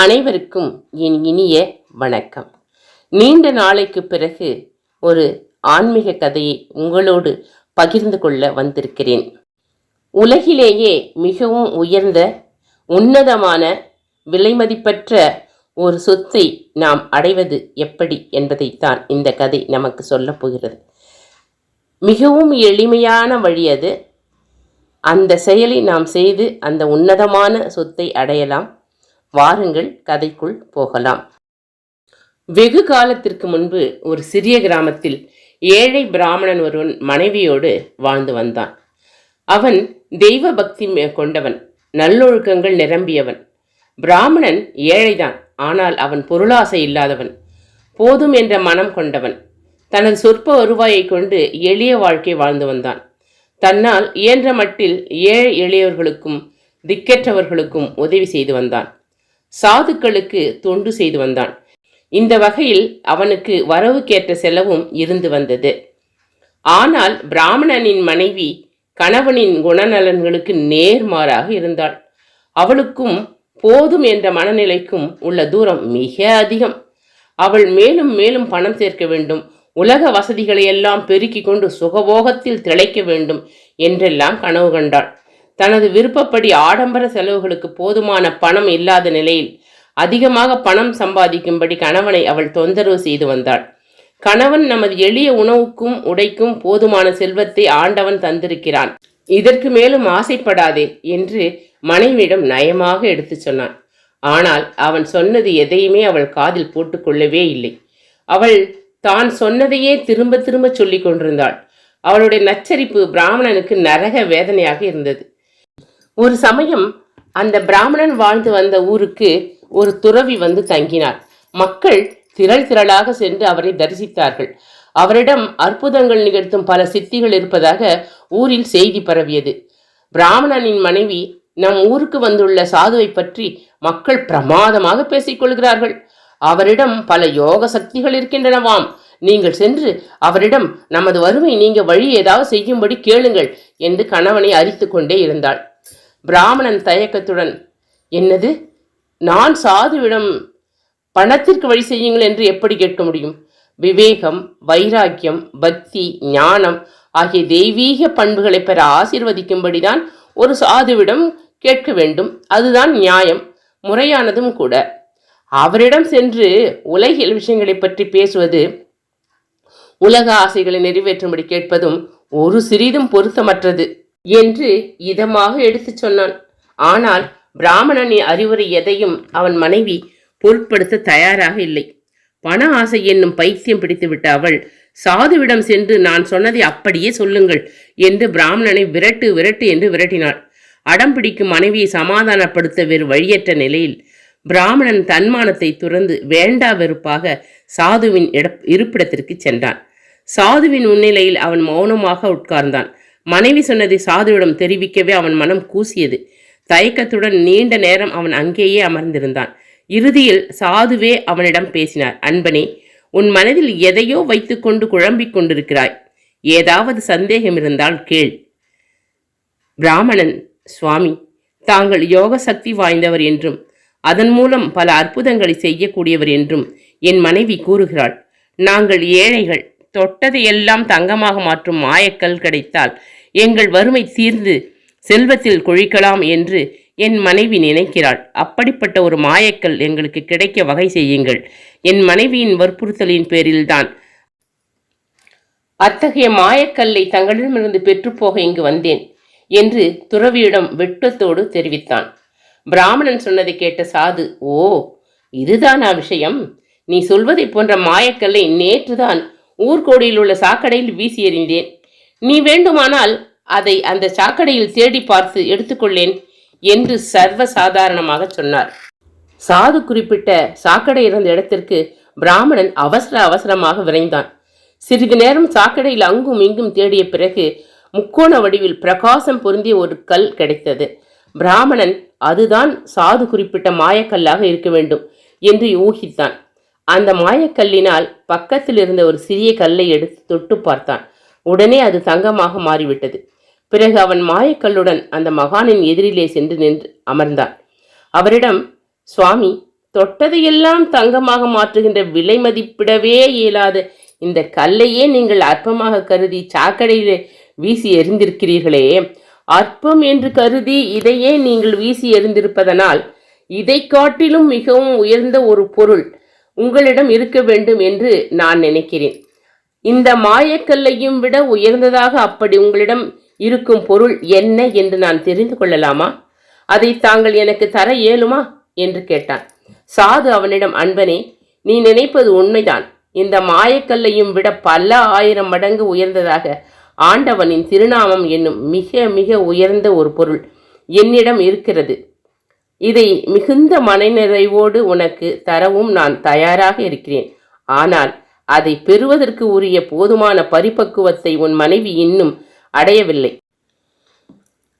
அனைவருக்கும் என் இனிய வணக்கம். நீண்ட நாளைக்கு பிறகு ஒரு ஆன்மீக கதையை உங்களோடு பகிர்ந்து கொள்ள வந்திருக்கிறேன். உலகிலேயே மிகவும் உயர்ந்த உன்னதமான விலைமதிப்பற்ற ஒரு சொத்தை நாம் அடைவது எப்படி என்பதைத்தான் இந்த கதை நமக்கு சொல்லப் போகிறது. மிகவும் எளிமையான வழி அது. அந்த செயலை நாம் செய்து அந்த உன்னதமான சொத்தை அடையலாம். வாருங்கள் கதைக்குள் போகலாம். வெகு காலத்திற்கு முன்பு ஒரு சிறிய கிராமத்தில் ஏழை பிராமணன் ஒருவன் மனைவியோடு வாழ்ந்து வந்தான். அவன் தெய்வ பக்தி மே- கொண்டவன் நல்லொழுக்கங்கள் நிரம்பியவன். பிராமணன் ஏழைதான் ஆனால் அவன் பொருளாசை இல்லாதவன். போதும் என்ற மனம் கொண்டவன். தனது சொற்ப வருவாயை கொண்டு எளிய வாழ்க்கை வாழ்ந்து வந்தான். தன்னால் இயன்ற மட்டில் ஏழை எளியவர்களுக்கும் திக்கற்றவர்களுக்கும் உதவி செய்து வந்தான். சாதுக்களுக்கு தொண்டு செய்து வந்தான். இந்த வகையில் அவனுக்கு வரவுக்கேற்ற செலவும் இருந்து வந்தது. ஆனால் பிராமணனின் மனைவி கணவனின் குணநலன்களுக்கு நேர்மாறாக இருந்தாள். அவளுக்கும் போதும் என்ற மனநிலைக்கும் உள்ள தூரம் மிக அதிகம். அவள் மேலும் மேலும் பணம் சேர்க்க வேண்டும். உலக வசதிகளை எல்லாம் பெருக்கிக் கொண்டு சுகபோகத்தில் திளைக்க வேண்டும் என்றெல்லாம் கனவு கண்டாள். தனது விருப்பப்படி ஆடம்பர செலவுகளுக்கு போதுமான பணம் இல்லாத நிலையில் அதிகமாக பணம் சம்பாதிக்கும்படி கணவனை அவள் தொந்தரவு செய்து வந்தாள். கணவன் நமது எளிய உணவுக்கும் உடைக்கும் போதுமான செல்வத்தை ஆண்டவன் தந்திருக்கிறான். இதற்கு மேலும் ஆசைப்படாதே என்று மனைவியிடம் நயமாக எடுத்துச் சொன்னான். ஆனால் அவன் சொன்னது எதையுமே அவள் காதில் போட்டுக்கொள்ளவே இல்லை. அவள் தான் சொன்னதையே திரும்ப திரும்ப சொல்லிக் கொண்டிருந்தாள். அவளுடைய நச்சரிப்பு பிராமணனுக்கு நரக வேதனையாக இருந்தது. ஒரு சமயம் அந்த பிராமணன் வாழ்ந்து வந்த ஊருக்கு ஒரு துறவி வந்து தங்கினார். மக்கள் திரள் திரளாக சென்று அவரை தரிசித்தார்கள். அவரிடம் அற்புதங்கள் நிகழ்த்தும் பல சித்திகள் இருப்பதாக ஊரில் செய்தி பரவியது. பிராமணனின் மனைவி நம் ஊருக்கு வந்துள்ள சாதுவை பற்றி மக்கள் பிரமாதமாக பேசிக்கொள்கிறார்கள். அவரிடம் பல யோக சக்திகள் இருக்கின்றனவாம். நீங்கள் சென்று அவரிடம் நமது வறுமை நீங்க வழி ஏதாவது செய்யும்படி கேளுங்கள் என்று கணவனை அரித்து கொண்டே இருந்தாள். பிராமணன் தயக்கத்துடன் என்னது? நான் சாதுவிடம் பணத்திற்கு வழி செய்யுங்கள் என்று எப்படி கேட்க முடியும்? விவேகம் வைராக்கியம் பக்தி ஞானம் ஆகிய தெய்வீக பண்புகளை பெற ஆசீர்வதிக்கும்படிதான் ஒரு சாதுவிடம் கேட்க வேண்டும். அதுதான் நியாயம். முறையானதும் கூட. அவரிடம் சென்று உலகியல் விஷயங்களை பற்றி பேசுவது உலக ஆசைகளை நிறைவேற்றும்படி கேட்பதும் ஒரு சிறிதும் பொருத்தமற்றது. என்று இதமாக எடுத்துச் சொன்னான். ஆனால் பிராமணனின் அறிவுரை எதையும் அவன் மனைவி பொருட்படுத்த தயாராக இல்லை. பண ஆசை என்னும் பைத்தியம் பிடித்துவிட்ட அவள் சாதுவிடம் சென்று நான் சொன்னதை அப்படியே சொல்லுங்கள் என்று பிராமணனை விரட்டு விரட்டு என்று விரட்டினாள். அடம் பிடிக்கும் மனைவியை சமாதானப்படுத்த வேறு வழியற்ற நிலையில் பிராமணன் தன்மானத்தை துறந்து வேண்டா வெறுப்பாக சாதுவின் இட இருப்பிடத்திற்கு சென்றான். சாதுவின் முன்னிலையில் அவன் மௌனமாக உட்கார்ந்தான். மனைவி சொன்னதை சாதுவிடம் தெரிவிக்கவே அவன் மனம் கூசியது. தயக்கத்துடன் நீண்ட நேரம் அவன் அங்கேயே அமர்ந்திருந்தான். இறுதியில் சாதுவே அவனிடம் பேசினார். அன்பனே உன் மனதில் எதையோ வைத்துக்கொண்டு குழம்பிக் கொண்டிருக்கிறாய். ஏதாவது சந்தேகம் இருந்தால் கேள். பிராமணன் சுவாமி தாங்கள் யோக சக்தி வாய்ந்தவர் என்றும் அதன் மூலம் பல அற்புதங்களை செய்யக்கூடியவர் என்றும் என் மனைவி கூறுகிறாள். நாங்கள் ஏழைகள். தொட்டதையெல்லாம் தங்கமாக மாற்றும் மாயக்கல் கிடைத்தால் எங்கள் வறுமை தீர்ந்து செல்வத்தில் கொழிக்கலாம் என்று என் மனைவி நினைக்கிறாள். அப்படிப்பட்ட ஒரு மாயக்கல் எங்களுக்கு கிடைக்க வகை செய்யுங்கள். என் மனைவியின் வற்புறுத்தலின் பேரில்தான். அத்தகைய மாயக்கல்லை தங்களிடமிருந்து பெற்றுப்போக இங்கு வந்தேன் என்று துறவியிடம் வெட்கத்தோடு தெரிவித்தான். பிராமணன் சொன்னதை கேட்ட சாது ஓ இதுதானா விஷயம்? நீ சொல்வதைப் போன்ற மாயக்கல்லை நேற்றுதான் ஊர்கோடியில் உள்ள சாக்கடையில் வீசி எறிந்தேன். நீ வேண்டுமானால் அதை அந்த சாக்கடையில் தேடி பார்த்து எடுத்துக்கொள்ளேன் என்று சர்வ சாதாரணமாக சொன்னார். சாது குறிப்பிட்ட சாக்கடை இருந்த இடத்திற்கு பிராமணன் அவசர அவசரமாக விரைந்தான். சிறிது நேரம் சாக்கடையில் அங்கும் இங்கும் தேடிய பிறகு முக்கோண வடிவில் பிரகாசம் பொருந்திய ஒரு கல் கிடைத்தது. பிராமணன் அதுதான் சாது குறிப்பிட்ட மாயக்கல்லாக இருக்க வேண்டும் என்று ஊகித்தான். அந்த மாயக்கல்லினால் பக்கத்தில் இருந்த ஒரு சிறிய கல்லை எடுத்து தொட்டு பார்த்தான். உடனே அது தங்கமாக மாறிவிட்டது. பிறகு அவன் மாயக்கல்லுடன் அந்த மகானின் எதிரிலே சென்று நின்று அமர்ந்தான். அவரிடம் சுவாமி தொட்டதையெல்லாம் தங்கமாக மாற்றுகின்ற விலை மதிப்பிடவே இயலாத இந்த கல்லையே நீங்கள் அற்பமாக கருதி சாக்கடையிலே வீசி எறிந்திருக்கிறீர்களே. அற்பம் என்று கருதி இதையே நீங்கள் வீசி எறிந்திருப்பதனால் இதை காட்டிலும் மிகவும் உயர்ந்த ஒரு பொருள் உங்களிடம் இருக்க வேண்டும் என்று நான் நினைக்கிறேன். இந்த மாயக்கல்லையும் விட உயர்ந்ததாக அப்படி உங்களிடம் இருக்கும் பொருள் என்ன என்று நான் தெரிந்து கொள்ளலாமா? அதை தாங்கள் எனக்கு தர இயலுமா? என்று கேட்டான். சாது அவனிடம் அன்பனே நீ நினைப்பது உண்மைதான். இந்த மாயக்கல்லையும் விட பல ஆயிரம் மடங்கு உயர்ந்ததாக ஆண்டவனின் திருநாமம் என்னும் மிக மிக உயர்ந்த ஒரு பொருள் என்னிடம் இருக்கிறது. இதை மிகுந்த மனநிறைவோடு உனக்கு தரவும் நான் தயாராக இருக்கிறேன். ஆனால் அதை பெறுவதற்கு உரிய போதுமான பரிபக்குவத்தை உன் மனைவி இன்னும் அடையவில்லை.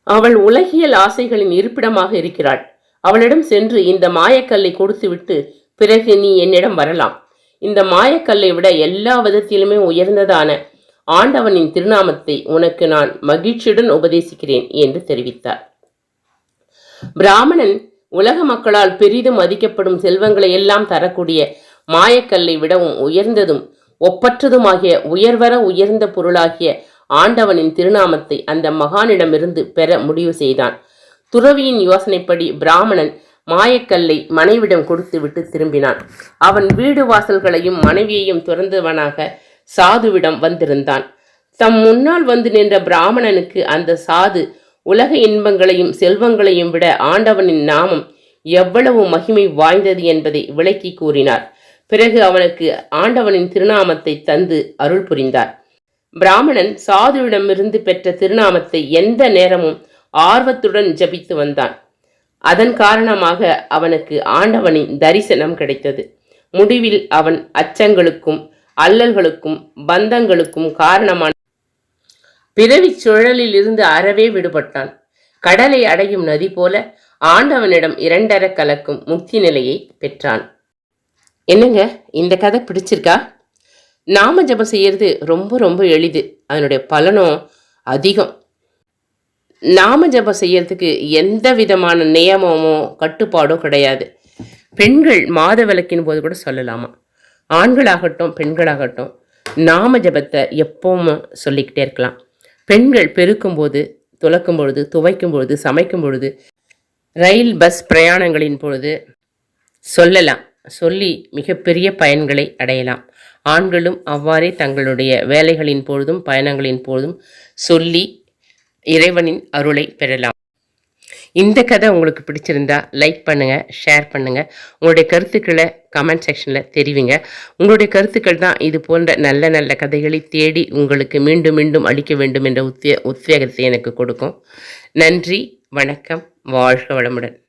அவள் உலகியல் ஆசைகளின் இருப்பிடமாக இருக்கிறாள். அவளிடம் சென்று இந்த மாயக்கல்லை கொடுத்துவிட்டு பிறகு நீ என்னிடம் வரலாம். இந்த மாயக்கல்லை விட எல்லா விதத்திலுமே உயர்ந்ததான ஆண்டவனின் திருநாமத்தை உனக்கு நான் மகிழ்ச்சியுடன் உபதேசிக்கிறேன் என்று தெரிவித்தார். பிராமணன் உலக மக்களால் பெரிதும் மதிக்கப்படும் செல்வங்களை எல்லாம் தரக்கூடிய மாயக்கல்லை விடவும் உயர்ந்ததும் ஒப்பற்றதுமாகிய உயர்வர உயர்ந்த பொருளாகிய ஆண்டவனின் திருநாமத்தை அந்த மகானிடமிருந்து பெற முடிவு செய்தான். துறவியின் யோசனைப்படி பிராமணன் மாயக்கல்லை மனைவிடம் கொடுத்துவிட்டு திரும்பினான். அவன் வீடு வாசல்களையும் மனைவியையும் துறந்தவனாக சாதுவிடம் வந்திருந்தான். தம் முன்னால் வந்து நின்ற பிராமணனுக்கு அந்த சாது உலக இன்பங்களையும் செல்வங்களையும் விட ஆண்டவனின் நாமம் எவ்வளவு மகிமை வாய்ந்தது என்பதை விளக்கி கூறினார். பிறகு அவனுக்கு ஆண்டவனின் திருநாமத்தை தந்து அருள் புரிந்தார். பிராமணன் சாதுவிடமிருந்து பெற்ற திருநாமத்தை எந்த நேரமும் ஆர்வத்துடன் ஜபித்து வந்தான். அதன் காரணமாக அவனுக்கு ஆண்டவனின் தரிசனம் கிடைத்தது. முடிவில் அவன் அச்சங்களுக்கும் அல்லல்களுக்கும் பந்தங்களுக்கும் காரணமான பிறவிச் சுழலில் இருந்து அறவே விடுபட்டான். கடலை அடையும் நதி போல ஆண்டவனிடம் இரண்டர கலக்கும் முக்தி நிலையை பெற்றான். என்னங்க இந்த கதை பிடிச்சிருக்கா? நாம ஜபம் செய்யறது ரொம்ப ரொம்ப எளிது. அதனுடைய பலனும் அதிகம். நாம ஜபம் செய்யறதுக்கு எந்த விதமான நியமமோ கட்டுப்பாடோ கிடையாது. பெண்கள் மாத விளக்கின் போது கூட சொல்லலாமா? ஆண்களாகட்டும் பெண்களாகட்டும் நாம ஜபத்தை எப்பவும் சொல்லிக்கிட்டே இருக்கலாம். பெண்கள் பெருக்கும் போது துலக்கும் பொழுது துவைக்கும் பொழுது சமைக்கும் பொழுது ரயில் பஸ் பிரயாணங்களின் பொழுது சொல்லலாம். சொல்லி மிகப்பெரிய பயன்களை அடையலாம். ஆண்களும் அவ்வாறே தங்களுடைய வேலைகளின் பொழுதும் பயணங்களின் பொழுதும் சொல்லி இறைவனின் அருளை பெறலாம். இந்த கதை உங்களுக்கு பிடிச்சிருந்தா லைக் பண்ணுங்கள் ஷேர் பண்ணுங்கள் உங்களுடைய கருத்துக்களை கமெண்ட் செக்ஷனில் தெரிவிங்க. உங்களுடைய கருத்துக்கள் தான் இது போன்ற நல்ல நல்ல கதைகளை தேடி உங்களுக்கு மீண்டும் மீண்டும் அளிக்க வேண்டும் என்ற உத்வே உத்வேகத்தை எனக்கு கொடுக்கும். நன்றி வணக்கம் வாழ்க வளமுடன்.